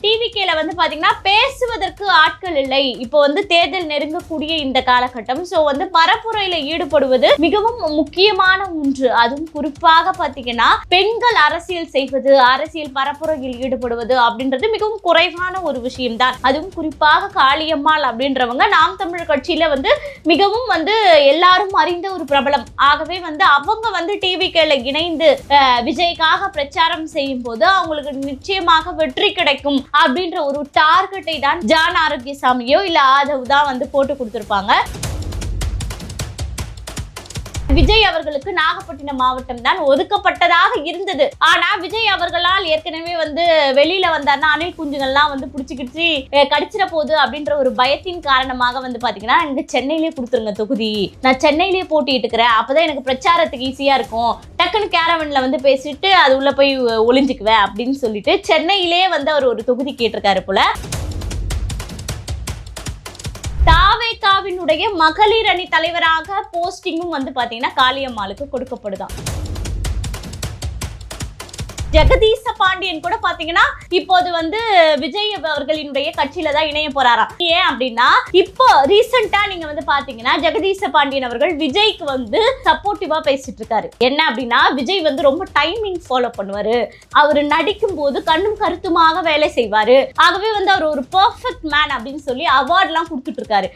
B. டிவிகேல வந்து பாத்தீங்கன்னா பேசுவதற்கு ஆட்கள் இல்லை. இப்போ வந்து தேர்தல் நெருங்கக்கூடிய இந்த காலகட்டம். ஸோ வந்து பரப்புரையில ஈடுபடுவது மிகவும் முக்கியமான ஒன்று. அதுவும் குறிப்பாக பாத்தீங்கன்னா பெண்கள் அரசியல் செய்வது அரசியல் பரப்புரையில் ஈடுபடுவது அப்படின்றது மிகவும் குறைவான ஒரு விஷயம்தான். அதுவும் குறிப்பாக காளியம்மாள் அப்படின்றவங்க நாம் தமிழர் கட்சியில வந்து மிகவும் வந்து எல்லாரும் அறிந்த ஒரு பிரபலம். ஆகவே வந்து அவங்க வந்து டிவிகேல இணைந்து விஜய்க்காக பிரச்சாரம் செய்யும் போது அவங்களுக்கு நிச்சயமாக வெற்றி கிடைக்கும். அப்படின்ற ஒரு டார்கெட்டை தான் ஜான் ஆரோக்கியசாமியோ இல்ல ஆதவ் தான் வந்து போட்டு கொடுத்திருப்பாங்க. விஜய் அவர்களுக்கு நாகப்பட்டினம் மாவட்டம் தான் ஒதுக்கப்பட்டதாக இருந்தது. ஆனா விஜய் அவர்களால் ஏற்கனவே வந்து வெளியில வந்தார்னா அணில் குஞ்சுகள்லாம் வந்து பிடிச்சிக்கிச்சு கடிச்சிட போகுது அப்படின்ற ஒரு பயத்தின் காரணமாக வந்து பாத்தீங்கன்னா எனக்கு சென்னையிலே கொடுத்துருங்க தொகுதி. நான் சென்னையிலே போட்டிட்டு இருக்கிறேன். அப்பதான் எனக்கு பிரச்சாரத்துக்கு ஈஸியா இருக்கும். டக்குன்னு கேரவன்ல வந்து பேசிட்டு அது உள்ள போய் ஒளிஞ்சுக்குவேன் அப்படின்னு சொல்லிட்டு சென்னையிலே வந்து அவர் ஒரு தொகுதி கேட்டிருக்காரு போல. தாவேகாவினுடைய மகளிர் அணி தலைவராக போஸ்டிங்கும் வந்து பாத்தீங்கன்னா காளியம்மாளுக்கு கொடுக்கப்படுதான். ஜெகதீச பாண்டியன் கூட பாத்தீங்கன்னா இப்போது வந்து விஜய் அவர்களினுடைய கட்சியில தான் இணைய போறாராம். ஏன் அப்படின்னா இப்போ ரீசெண்டா நீங்க வந்து பாத்தீங்கன்னா ஜெகதீச பாண்டியன் அவர்கள் விஜய்க்கு வந்து சப்போர்ட்டிவா பேசிட்டு இருக்காரு. என்ன அப்படின்னா விஜய் வந்து ரொம்ப டைமிங் ஃபாலோ பண்ணுவாரு. அவர் நடிக்கும் போது கண்ணும் கருத்துமாக வேலை செய்வாரு. ஆகவே வந்து அவர் ஒரு பெர்ஃபெக்ட் மேன் அப்படின்னு சொல்லி அவார்ட்லாம் கொடுத்துட்டு இருக்காரு.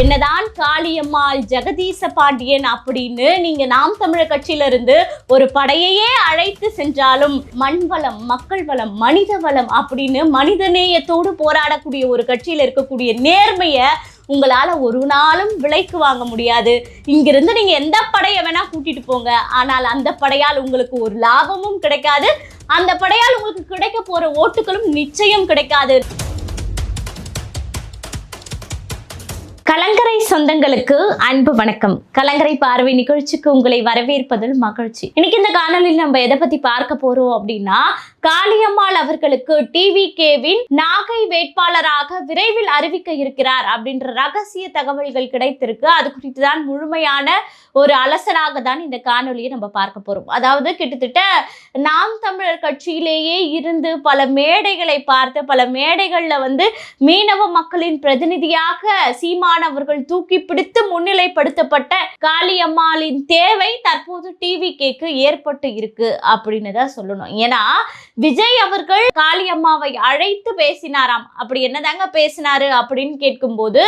என்னதான் காளியம்மாள் ஜெகதீச பாண்டியன் அப்படின்னு நீங்க நாம் தமிழர் கட்சியிலிருந்து ஒரு படையையே அழைத்து சென்றாலும் மண் வளம் மக்கள் வளம் மனித வளம் அப்படின்னு மனிதநேயத்தோடு போராடக்கூடிய ஒரு கட்சியில் இருக்கக்கூடிய நேர்மைய உங்களால ஒரு நாளும் விலைக்கு வாங்க முடியாது. இங்கிருந்து நீங்க எந்த படையை வேணா கூட்டிட்டு போங்க. ஆனால் அந்த படையால் உங்களுக்கு ஒரு லாபமும் கிடைக்காது. அந்த படையால் உங்களுக்கு கிடைக்க போற ஓட்டுகளும் நிச்சயம் கிடைக்காது. கலங்கரை சொந்தங்களுக்கு அன்பு வணக்கம். கலங்கரை பார்வை நிகழ்ச்சிக்கு உங்களை வரவேற்பதில் மகிழ்ச்சி. இன்னைக்கு இந்த காணொலியில் நம்ம எதை பத்தி பார்க்க போறோம் அப்படின்னா காளியம்மாள் அவர்களுக்கு டிவி கேவின் நாகை வேட்பாளராக விரைவில் அறிவிக்க இருக்கிறார் அப்படின்ற ரகசிய தகவல்கள் கிடைத்திருக்கு. அது குறித்து தான் முழுமையான ஒரு அலசலாக தான் இந்த காணொலியை நம்ம பார்க்க போறோம். அதாவது கிட்டத்தட்ட நாம் தமிழர் கட்சியிலேயே இருந்து பல மேடைகளை பார்த்து பல மேடைகளில் வந்து மீனவ மக்களின் பிரதிநிதியாக சீமான அவர்கள் தூக்கி பிடித்து முன்னிலைப்படுத்தப்பட்ட காளியம்மாளின் தேவை தற்போது டிவி கேக்கு ஏற்பட்டு இருக்கு அப்படின்னு தான் சொல்லணும். ஏன்னா விஜய் அவர்கள் காளியம்மாவை அழைத்து பேசினாராம். அப்படி என்னதாங்க பேசினாரு அப்படின்னு கேட்கும்போது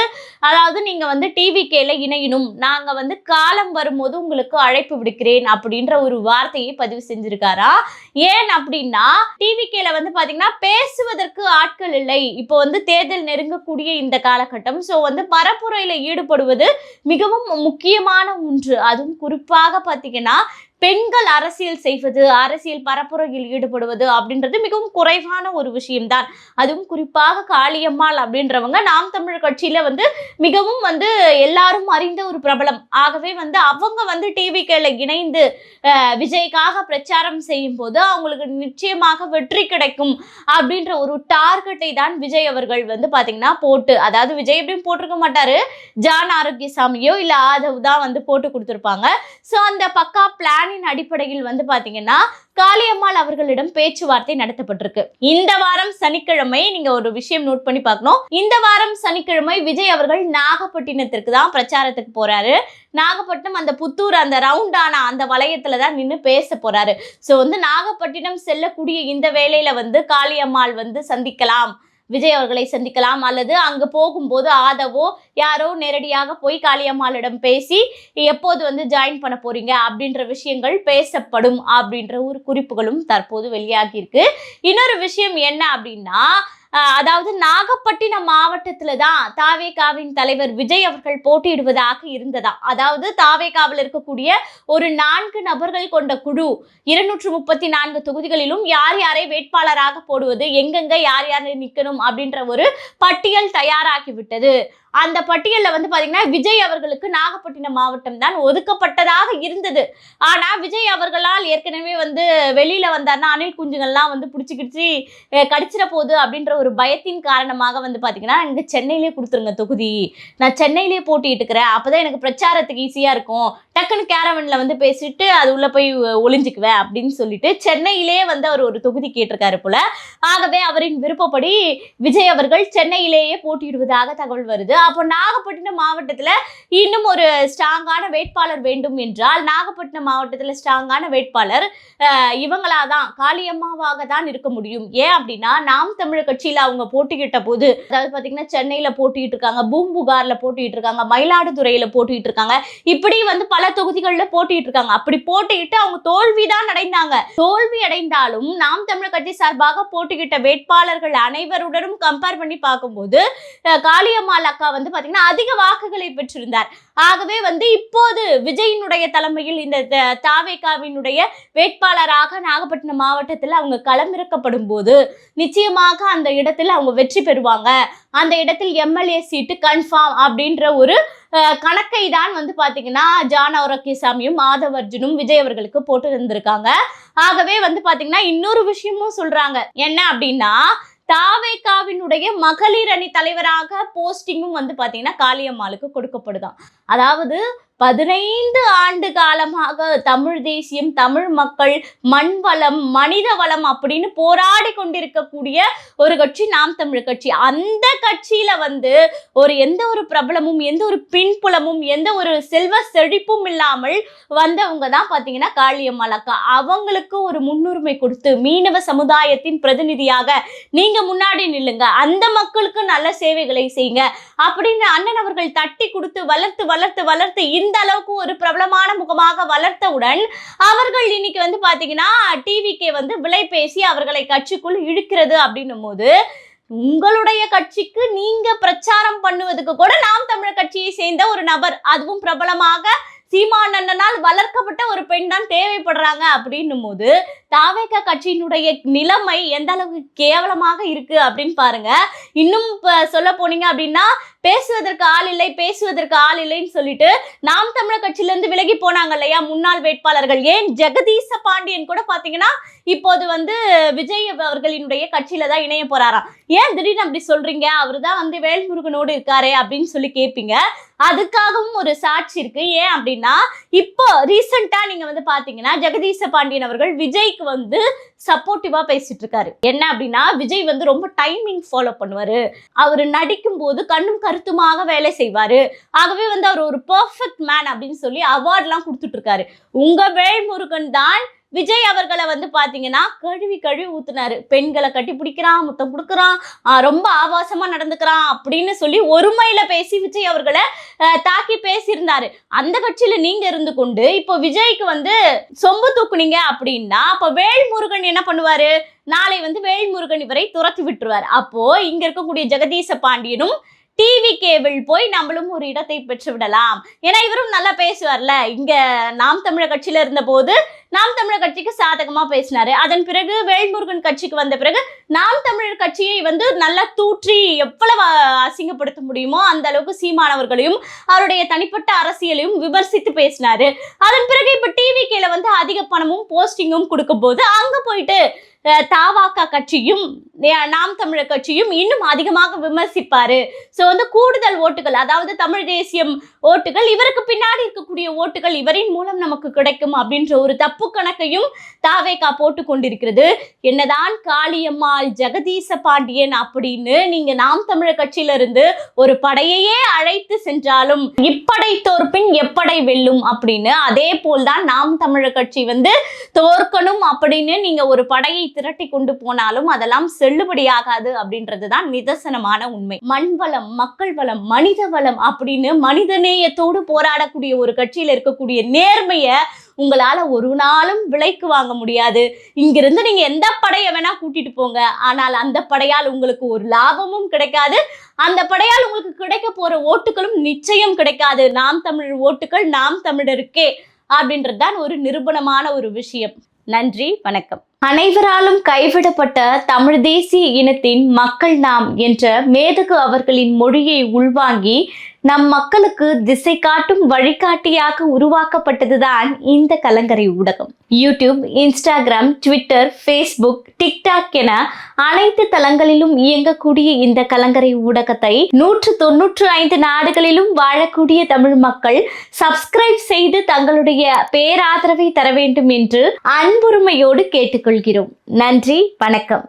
அதாவது நீங்க வந்து டிவி கேல இணையணும் நாங்க வந்து காலம் வரும்போது உங்களுக்கு அழைப்பு விடுக்கிறேன் அப்படின்ற ஒரு வார்த்தையை பதிவு செஞ்சிருக்காரா? ஏன் அப்படின்னா டிவி கேல வந்து பாத்தீங்கன்னா பேசுவதற்கு ஆட்கள் இல்லை. இப்போ வந்து தேர்தல் நெருங்கக்கூடிய இந்த காலகட்டம். ஸோ வந்து பரப்பு பரப்புரையில ஈடுபடுவது மிகவும் முக்கியமான ஒன்று. அதுவும் குறிப்பாக பார்த்தீங்கன்னா பெண்கள் அரசியல் செய்வது அரசியல் பரப்புரையில் ஈடுபடுவது அப்படின்றது மிகவும் குறைவான ஒரு விஷயம்தான். அதுவும் குறிப்பாக காளியம்மாள் அப்படின்றவங்க நாம் தமிழர் கட்சியில வந்து மிகவும் வந்து எல்லாரும் அறிந்த ஒரு பிரபலம். ஆகவே வந்து அவங்க வந்து டிவிக்கேல இணைந்து விஜய்க்காக பிரச்சாரம் செய்யும் போது அவங்களுக்கு நிச்சயமாக வெற்றி கிடைக்கும் அப்படின்ற ஒரு டார்கெட்டை தான் விஜய் அவர்கள் வந்து பாத்தீங்கன்னா போட்டு அதாவது விஜய் எப்படியும் போட்டிருக்க மாட்டாரு. ஜான் ஆரோக்கியசாமியோ இல்ல ஆதவ் தான் வந்து போட்டு கொடுத்துருப்பாங்க. ஸோ அந்த பக்கா பிளான் புகாரின் அடிப்படையில் வந்து பாத்தீங்கன்னா காளியம்மாள் அவர்களிடம் பேச்சுவார்த்தை நடத்தப்பட்டிருக்கு. இந்த வாரம் சனிக்கிழமை நீங்க ஒரு விஷயம் நோட் பண்ணி பார்க்கணும். இந்த வாரம் சனிக்கிழமை விஜய் அவர்கள் நாகப்பட்டினத்திற்கு தான் பிரச்சாரத்துக்கு போறாரு. நாகப்பட்டினம் அந்த புத்தூர் அந்த ரவுண்டான அந்த வளையத்துல தான் நின்று பேச போறாரு. ஸோ வந்து நாகப்பட்டினம் செல்லக்கூடிய இந்த வேலையில வந்து காளியம்மாள் வந்து சந்திக்கலாம். விஜய் அவர்களை சந்திக்கலாம். அல்லது அங்கு போகும்போது ஆதவோ யாரோ நேரடியாக போய் காளியம்மாளிடம் பேசி எப்போது வந்து ஜாயின் பண்ண போறீங்க? அப்படின்ற விஷயங்கள் பேசப்படும் அப்படின்ற ஒரு குறிப்புகளும் தற்போது வெளியாகியிருக்கு. இன்னொரு விஷயம் என்ன அப்படின்னா அதாவது நாகப்பட்டினம் மாவட்டத்துல தான் தாவேகாவின் தலைவர் விஜய் அவர்கள் போட்டியிடுவதாக இருந்ததா? அதாவது தாவேகாவில் இருக்கக்கூடிய ஒரு நான்கு நபர்கள் கொண்ட குழு இருநூற்று முப்பத்தி நான்கு தொகுதிகளிலும் யார் யாரை வேட்பாளராக போடுவது எங்கெங்க யார் யார் நிற்கணும் அப்படின்ற ஒரு பட்டியல் தயாராகிவிட்டது. அந்த பட்டியலில் வந்து பார்த்தீங்கன்னா விஜய் அவர்களுக்கு நாகப்பட்டினம் மாவட்டம் தான் ஒதுக்கப்பட்டதாக இருந்தது. ஆனால் விஜய் அவர்களால் ஏற்கனவே வந்து வெளியில் வந்தார்னா அணில் குஞ்சுகள்லாம் வந்து பிடிச்சிக்கிடுச்சு கடிச்சிட போகுது அப்படின்ற ஒரு பயத்தின் காரணமாக வந்து பார்த்தீங்கன்னா இங்கே சென்னையிலே கொடுத்துருங்க தொகுதி. நான் சென்னையிலே போட்டிட்டு இருக்கிறேன் அப்பதான் எனக்கு பிரச்சாரத்துக்கு ஈஸியாக இருக்கும். டக்குன்னு கேரவனில் வந்து பேசிட்டு அது உள்ளே போய் ஒளிஞ்சுக்குவேன் அப்படின்னு சொல்லிட்டு சென்னையிலே வந்து அவர் ஒரு தொகுதி கேட்டிருக்காரு போல. ஆகவே அவரின் விருப்பப்படி விஜய் அவர்கள் சென்னையிலேயே போட்டியிடுவதாக தகவல் வருது. அப்போ நாகப்பட்டினம் மாவட்டத்தில் இன்னும் ஒரு ஸ்ட்ராங்கான வேட்பாளர் வேண்டும் என்றால் நாகப்பட்டினம் மாவட்டத்தில் ஸ்ட்ராங்கான வேட்பாளர் இவங்களா தான் காளியம்மாவாக தான் இருக்க முடியும். ஏன் அப்படின்னா நாம் தமிழர் கட்சியில் அவங்க போட்டிக்கிட்ட போது அதாவது பார்த்தீங்கன்னா சென்னையில் போட்டிட்டு இருக்காங்க பூம்புகாரில் போட்டிட்டு இருக்காங்க மயிலாடுதுறையில் போட்டிட்டு இருக்காங்க இப்படி வந்து பல தொகுதிகளில் போட்டிட்டு இருக்காங்க. அப்படி போட்டியிட்டு அவங்க தோல்வி தான் அடைந்தாங்க. தோல்வி அடைந்தாலும் நாம் தமிழர் கட்சி சார்பாக போட்டியிட்ட வேட்பாளர்கள் அனைவருடனும் கம்பேர் பண்ணி பார்க்கும்போது காளியம்மாள் அக்கா வந்து பாத்தீங்கன்னா அதிக வாக்குகளை பெற்றிருந்தார். ஆகவே வந்து இப்போது விஜயினுடைய தலைமையில் இந்த த- தாவேகாவினுடைய வேட்பாளராக நாகப்பட்டினம் மாவட்டத்தில் அவங்க களமிறக்கப்படும் போது நிச்சயமாக அந்த இடத்தில் அவங்க வெற்றி பெறுவாங்க. அந்த இடத்தில் எம்எல்ஏ சீட்டு கன்ஃபார்ம் அப்படின்ற ஒரு கணக்கை தான் வந்து பார்த்தீங்கன்னா ஜான் ஆரோக்கியசாமியும் மாதவர்ஜுனும் விஜய் அவர்களுக்கு போட்டு இருந்திருக்காங்க ஆகவே வந்து பார்த்தீங்கன்னா இன்னொரு விஷயமும் சொல்றாங்க. என்ன அப்படின்னா தாவேகாவினுடைய மகளிர் அணி தலைவராக போஸ்டிங்கும் வந்து பார்த்தீங்கன்னா காளியம்மாளுக்கு கொடுக்கப்படுதான். அதாவது பதினைந்து ஆண்டு காலமாக தமிழ் தேசியம் தமிழ் மக்கள் மண் வளம் மனித வளம் அப்படின்னு போராடி கொண்டிருக்கக்கூடிய ஒரு கட்சி நாம் தமிழ் கட்சி. அந்த கட்சியில வந்து ஒரு எந்த ஒரு பிரபலமும் எந்த ஒரு பின்புலமும் எந்த ஒரு செல்வ செழிப்பும் இல்லாமல் வந்தவங்க தான் பார்த்தீங்கன்னா காளியம்மாள் அக்கா. அவங்களுக்கு ஒரு முன்னுரிமை கொடுத்து மீனவ சமுதாயத்தின் பிரதிநிதியாக நீங்க முன்னாடி நில்லுங்க. அந்த மக்களுக்கு நல்ல சேவைகளை செய்யுங்க. அப்படின்னு அண்ணன் அவர்கள் தட்டி கொடுத்து வளர்த்து வளர்த்து வளர்த்து இந்த அளவுக்கு ஒரு பிரபலமான முகமாக வளர்த்தவுடன் அவர்கள் இன்னைக்கு வந்து பாத்தீங்கன்னா டிவிக்கே வந்து விலை பேசி அவர்களை கட்சிக்குள் இழுக்கிறது அப்படின்னும் போது உங்களுடைய கட்சிக்கு நீங்க பிரச்சாரம் பண்ணுவதுக்கு கூட நாம் தமிழர் கட்சியை சேர்ந்த ஒரு நபர் அதுவும் பிரபலமாக சீமானண்ணனால் வளர்க்கப்பட்ட ஒரு பெண் தான் தேவைப்படுறாங்க அப்படின்னும் போது தாவேக கட்சியினுடைய நிலைமை எந்த அளவுக்கு கேவலமாக இருக்கு அப்படின்னு பாருங்க. இன்னும் சொல்ல போனீங்க அப்படின்னா பேசுவதற்கு ஆள் இல்லை பேசுவதற்கு ஆள் இல்லைன்னு சொல்லிட்டு நாம் தமிழர் கட்சியிலேருந்து விலகி போனாங்க இல்லையா? முன்னாள் வேட்பாளர்கள் ஏன் ஜெகதீச பாண்டியன் கூட பாத்தீங்கன்னா இப்போது வந்து விஜய் அவர்களினுடைய கட்சியில தான் இணைய போறாராம். ஏன் திடீர்னு அப்படி சொல்றீங்க? அவர் தான் வந்து வேல்முருகனோடு இருக்காரு அப்படின்னு சொல்லி கேட்பீங்க அதுக்காகவும் ஒரு சாட்சி இருக்கு. ஏன் அப்படின்னா இப்போ ரீசெண்டா நீங்க வந்து பாத்தீங்கன்னா ஜெகதீச பாண்டியன் அவர்கள் விஜய்க்கு வந்து சப்போர்ட்டிவா பேசிட்டு இருக்காரு. என்ன அப்படின்னா விஜய் வந்து ரொம்ப டைமிங் ஃபாலோ பண்ணுவாரு. அவர் நடிக்கும் போது கண்ணும் கருத்துமாக வேலை செய்வார். ஆகவே வந்து அவர் ஒரு பெர்ஃபெக்ட் மேன் அப்படின்னு சொல்லி அவார்ட்லாம் கொடுத்துட்ருக்காரு. உங்கள் வேல்முருகன் தான் விஜய் அவர்களை வந்து பார்த்தீங்கன்னா கழுவி கழுவி ஊத்துனாரு. பெண்களை கட்டி பிடிக்கிறான் முத்தம் கொடுக்குறான் ரொம்ப ஆபாசமாக நடந்துக்கிறான் அப்படின்னு சொல்லி ஒருமையில் பேசி விஜய் அவர்களை தாக்கி பேசியிருந்தாரு. அந்த கட்சியில் நீங்கள் இருந்து கொண்டு இப்போ விஜய்க்கு வந்து சொம்பு தூக்குனீங்க அப்படின்னா அப்போ வேல்முருகன் என்ன பண்ணுவார்? நாளை வந்து வேல்முருகன் இவரை துரத்தி விட்டுருவார். அப்போது இங்கே இருக்கக்கூடிய ஜெகதீச பாண்டியனும் டிவி கேபிள் போய் நம்மளும் ஒரு இடத்தை பெற்று விடலாம் ஏன்னா இவரும் நல்லா பேசுவார்ல. இங்க நாம் தமிழர் கட்சியில இருந்த போது நாம் தமிழர் கட்சிக்கு சாதகமா பேசினாரு. அதன் பிறகு வேல்முருகன் கட்சிக்கு வந்த பிறகு நாம் தமிழர் கட்சியை வந்து நல்லா தூற்றி எவ்வளவு அசிங்கப்படுத்த முடியுமோ அந்த அளவுக்கு சீமானவர்களையும் அவருடைய தனிப்பட்ட அரசியலையும் விமர்சித்து பேசினாரு. அதன் பிறகு இப்ப டிவி கேல வந்து அதிக பணமும் போஸ்டிங்கும் கொடுக்கும் போது அங்க போயிட்டு தாவாக்கா கட்சியும் நாம் தமிழர் கட்சியும் இன்னும் அதிகமாக விமர்சிப்பாரு. ஸோ வந்து கூடுதல் ஓட்டுகள் அதாவது தமிழ் தேசியம் ஓட்டுகள் இவருக்கு பின்னாடி இருக்கக்கூடிய ஓட்டுகள் இவரின் மூலம் நமக்கு கிடைக்கும் அப்படின்ற ஒரு தப்பு கணக்கையும் தாவேகா போட்டு கொண்டிருக்கிறது. என்னதான் காளியம்மாள் ஜெகதீச பாண்டியன் அப்படின்னு நீங்க நாம் தமிழர் கட்சியிலிருந்து ஒரு படையையே அழைத்து சென்றாலும் இப்படை தோற்பின் எப்படை வெல்லும் அப்படின்னு அதே போல்தான் நாம் தமிழர் கட்சி வந்து தோற்கணும் அப்படின்னு நீங்க ஒரு படையை திரட்டி கொண்டு போனாலும் அதெல்லாம் செல்லுபடியாகாது அப்படின்றது தான் நிதர்சனமான உண்மை. மண் வளம் மக்கள் வளம் மனித வளம் அப்படின்னு மனிதநேயத்தோடு போராடக்கூடிய ஒரு கட்சியில் இருக்கக்கூடிய நேர்மையை உங்களால் ஒரு நாளும் விலைக்கு வாங்க முடியாது. இங்கிருந்து நீங்கள் எந்த படையை வேணால் கூட்டிகிட்டு போங்க. ஆனால் அந்த படையால் உங்களுக்கு ஒரு லாபமும் கிடைக்காது. அந்த படையால் உங்களுக்கு கிடைக்க போகிற ஓட்டுகளும் நிச்சயம் கிடைக்காது. நாம் தமிழர் ஓட்டுகள் நாம் தமிழருக்கே அப்படின்றது தான் ஒரு நிரூபணமான ஒரு விஷயம். நன்றி வணக்கம். அனைவராலும் கைவிடப்பட்ட தமிழ் தேசிய இனத்தின் மக்கள் நாம் என்ற மேதகு அவர்களின் மொழியை உள்வாங்கி நம் மக்களுக்கு திசை காட்டும் வழிகாட்டியாக உருவாக்கப்பட்டதுதான் இந்த கலங்கரை ஊடகம். YouTube Instagram Twitter Facebook TikTok என அனைத்து தளங்களிலும் இயங்கக்கூடிய இந்த கலங்கரை ஊடகத்தை நூற்று தொன்னூற்று ஐந்து நாடுகளிலும் வாழக்கூடிய தமிழ் மக்கள் சப்ஸ்கிரைப் செய்து தங்களுடைய பேராதரவை தர வேண்டும் என்று அன்புரிமையோடு கொள்கிறோம். நன்றி வணக்கம்.